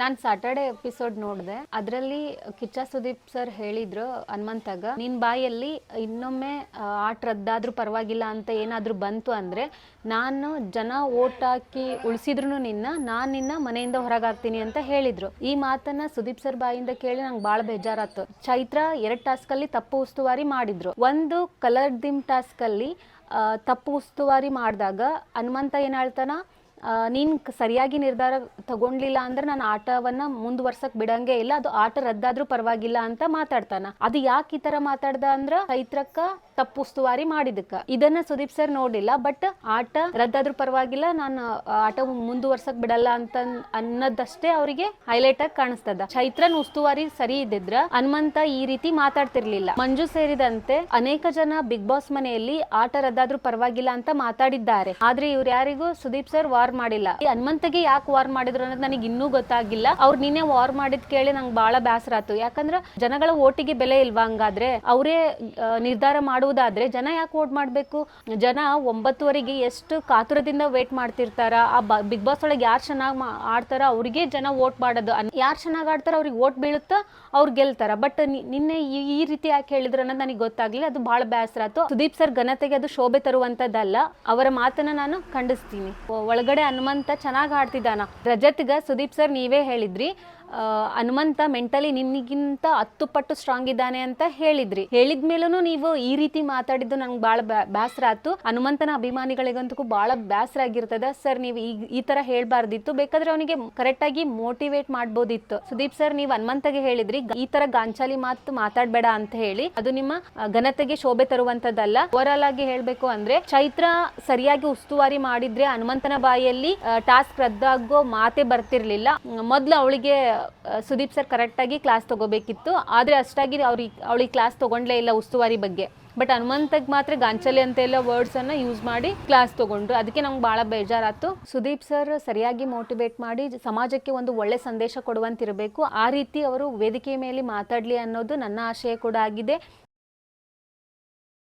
ನಾನು Saturday episode ನೋಡಿದೆ. ಅದರಲ್ಲಿ ಕಿಚ್ಚ ಸುದೀಪ್ ಸರ್ ಹೇಳಿದ್ರು, ಹನುಮಂತಾಗ, ನಿನ್ ಬಾಯಲ್ಲಿ ಇನ್ನೊಮ್ಮೆ ಆಟ ರದ್ದಾದ್ರೂ ಪರವಾಗಿಲ್ಲ ಅಂತ ಏನಾದ್ರೂ ಬಂತು ಅಂದ್ರೆ, ನಾನು ಜನ ಓಟ್ ಹಾಕಿ ಉಳಿಸಿದ್ರು ನಿನ್ನ, ನಾನು ನಿನ್ನ ಮನೆಯಿಂದ ಹೊರಗಾಗ್ತೀನಿ ಅಂತ ಹೇಳಿದ್ರು. ಈ ಮಾತನ್ನ ಸುದೀಪ್ ಸರ್ ಬಾಯಿಂದ ಕೇಳಿ ನಂಗೆ ಭಾಳ ಬೇಜಾರಾತು. ಚೈತ್ರ ಎರಡು ಟಾಸ್ಕಲ್ಲಿ ತಪ್ಪು ಉಸ್ತುವಾರಿ ಮಾಡಿದ್ರು. ಒಂದು ಕಲರ್ ದಿಮ್ ಟಾಸ್ಕಲ್ಲಿ ಅಲ್ಲಿ ತಪ್ಪು ಉಸ್ತುವಾರಿ ಮಾಡಿದಾಗ ಹನುಮಂತ ಏನು ಹೇಳ್ತಾನ ನೀನು ಸರಿಯಾಗಿ ನಿರ್ಧಾರ ತಗೊಂಡ್ಲಿಲ್ಲ ಅಂದ್ರೆ ನಾನು ಆಟವನ್ನ ಮುಂದುವರ್ಸಕ್ ಬಿಡಂಗೆ ಇಲ್ಲ. ಅದು ಆಟ ರದ್ದಾದ್ರೂ ಪರವಾಗಿಲ್ಲ ಅಂತ ಮಾತಾಡ್ತಾನ. ಅದು ಯಾಕೆ ಈ ತರ ಮಾತಾಡ್ದ ಅಂದ್ರ ಚೈತ್ರಕ್ಕ ತಪ್ಪು ಉಸ್ತುವಾರಿ ಮಾಡಿದಕ್ಕ ಇದನ್ನ ಸುದೀಪ್ ಸರ್ ನೋಡಿಲ್ಲ ಬಟ್ ಆಟ ರದ್ದಾದ್ರೂ ಪರವಾಗಿಲ್ಲ, ನಾನು ಆಟ ಮುಂದುವರ್ಸಕ್ ಬಿಡಲ್ಲ ಅಂತ ಅನ್ನೋದಷ್ಟೇ ಅವರಿಗೆ ಹೈಲೈಟ್ ಆಗಿ ಕಾಣಿಸ್ತದ. ಚೈತ್ರನ್ ಉಸ್ತುವಾರಿ ಸರಿ ಇದ್ದಿದ್ರ ಹನುಮಂತ ಈ ರೀತಿ ಮಾತಾಡ್ತಿರ್ಲಿಲ್ಲ. ಮಂಜು ಸೇರಿದಂತೆ ಅನೇಕ ಜನ ಬಿಗ್ ಬಾಸ್ ಮನೆಯಲ್ಲಿ ಆಟ ರದ್ದಾದ್ರೂ ಪರವಾಗಿಲ್ಲ ಅಂತ ಮಾತಾಡಿದ್ದಾರೆ. ಆದ್ರೆ ಇವ್ರ ಯಾರಿಗೂ ಸುದೀಪ್ ಸರ್ ವಾರ್ ಮಾಡಿಲ್ಲ. ಈ ಹನುಮಂತಗೆ ಯಾಕೆ ವಾರ್ ಮಾಡಿದ್ರು ಅನ್ನೋದು ನನಗೆ ಇನ್ನೂ ಗೊತ್ತಾಗಿಲ್ಲ. ಅವ್ರು ನಿನ್ನೆ ವಾರ್ ಮಾಡಿದ್ ಕೇಳಿ ನಂಗೆ ಬಹಳ ಬೇಸರ ಆಯ್ತು. ಯಾಕಂದ್ರೆ ಜನಗಳ ಓಟಿಗೆ ಬೆಲೆ ಇಲ್ವಾ ಹಂಗಾದ್ರೆ? ಅವರೇ ನಿರ್ಧಾರ ಮಾಡುವುದಾದ್ರೆ ಜನ ಯಾಕೆ ವೋಟ್ ಮಾಡ್ಬೇಕು? ಜನ ಒಂಬತ್ತುವರೆಗೆ ಎಷ್ಟು ಕಾತುರದಿಂದ ವೇಟ್ ಮಾಡ್ತಿರ್ತಾರ? ಆ ಬಿಗ್ ಬಾಸ್ ಒಳಗೆ ಯಾರು ಚೆನ್ನಾಗಿ ಆಡ್ತಾರ? ಅವ್ರಿಗೆ ಜನ ವೋಟ್ ಮಾಡೋದು ಯಾರು ಚೆನ್ನಾಗಿ ಆಡ್ತಾರ ಅವ್ರಿಗೆ ಓಟ್ ಬೀಳುತ್ತಾ ಅವ್ರು ಗೆಲ್ತಾರ. ಬಟ್ ನಿನ್ನೆ ಈ- ರೀತಿ ಯಾಕೆ ಹೇಳಿದ್ರು ಅನ್ನೋದು ನನಗೆ ಗೊತ್ತಾಗ್ಲಿಲ್ಲ. ಅದು ಬಹಳ ಬೇಸರ ಆಯ್ತು. ಸುದೀಪ್ ಸರ್ ಘನತೆಗೆ ಅದು ಶೋಭೆ ತರುವಂತದ್ದಲ್ಲ ಅವರ ಮಾತನ್ನ ನಾನು ಖಂಡಿಸ್ತೀನಿ. ಒಳಗಡೆ ಹನುಮಂತ ಚೆನ್ನಾಗಿ ಆಡ್ತಿದ್ದಾನ. ರಜತ್ಗ ಸುದೀಪ್ ಸರ್ ನೀವೇ ಹೇಳಿದ್ರಿ. ಹನುಮಂತ ಮೆಂಟಲಿ ನಿನ್ಗಿಂತ ಹತ್ತು ಪಟ್ಟು ಸ್ಟ್ರಾಂಗ್ ಇದ್ದಾನೆ ಅಂತ ಹೇಳಿದ್ರಿ. ಹೇಳಿದ್ಮೇಲೂ ನೀವು ಈ ರೀತಿ ಮಾತಾಡಿದ್ದು ನಂಗೆ ಭಾಳ ಬೇಸರ ಆಯ್ತು. ಹನುಮಂತನ ಅಭಿಮಾನಿಗಳಿಗಂತೂ ಭಾಳ ಬೇಸರ ಆಗಿರ್ತದ. ಸರ್, ನೀವು ಈ ಈ ತರ ಹೇಳಬಾರ್ದಿತ್ತು. ಬೇಕಾದ್ರೆ ಅವನಿಗೆ ಕರೆಕ್ಟ್ ಆಗಿ ಮೋಟಿವೇಟ್ ಮಾಡ್ಬೋದಿತ್ತು. ಸುದೀಪ್ ಸರ್, ನೀವು ಹನುಮಂತಗೆ ಹೇಳಿದ್ರಿ ಈ ತರ ಗಾಂಚಾಲಿ ಮಾತು ಮಾತಾಡಬೇಡ ಅಂತ ಹೇಳಿ. ಅದು ನಿಮ್ಮ ಘನತೆಗೆ ಶೋಭೆ ತರುವಂತದ್ದಲ್ಲ. ಓವರಾಲ್ ಆಗಿ ಹೇಳ್ಬೇಕು ಅಂದ್ರೆ, ಚೈತ್ರ ಸರಿಯಾಗಿ ಉಸ್ತುವಾರಿ ಮಾಡಿದ್ರೆ ಹನುಮಂತನ ಬಾಯಲ್ಲಿ ಟಾಸ್ಕ್ ರದ್ದಾಗೋ ಮಾತೆ ಬರ್ತಿರ್ಲಿಲ್ಲ. ಮೊದ್ಲು ಅವಳಿಗೆ ಸುದೀಪ್ ಸರ್ ಕರೆಕ್ಟಾಗಿ ಕ್ಲಾಸ್ ತಗೋಬೇಕಿತ್ತು. ಆದ್ರೆ ಅಷ್ಟಾಗಿ ಅವ್ರಿಗೆ ಅವಳಿಗೆ ಕ್ಲಾಸ್ ತಗೊಂಡ್ಲೇ ಇಲ್ಲ ಉಸ್ತುವಾರಿ ಬಗ್ಗೆ. ಬಟ್ ಹನುಮಂತಗ್ ಮಾತ್ರ ಗಾಂಚಲಿ ಅಂತ ಎಲ್ಲ ವರ್ಡ್ಸ್ ಅನ್ನ ಯೂಸ್ ಮಾಡಿ ಕ್ಲಾಸ್ ತಗೊಂಡ್ರು. ಅದಕ್ಕೆ ನಮ್ಗೆ ಬಹಳ ಬೇಜಾರಾಯ್ತು. ಸುದೀಪ್ ಸರ್ ಸರಿಯಾಗಿ ಮೋಟಿವೇಟ್ ಮಾಡಿ ಸಮಾಜಕ್ಕೆ ಒಂದು ಒಳ್ಳೆ ಸಂದೇಶ ಕೊಡುವಂತಿರಬೇಕು. ಆ ರೀತಿ ಅವರು ವೇದಿಕೆ ಮೇಲೆ ಮಾತಾಡ್ಲಿ ಅನ್ನೋದು ನನ್ನ ಆಶಯ ಕೂಡ ಆಗಿದೆ.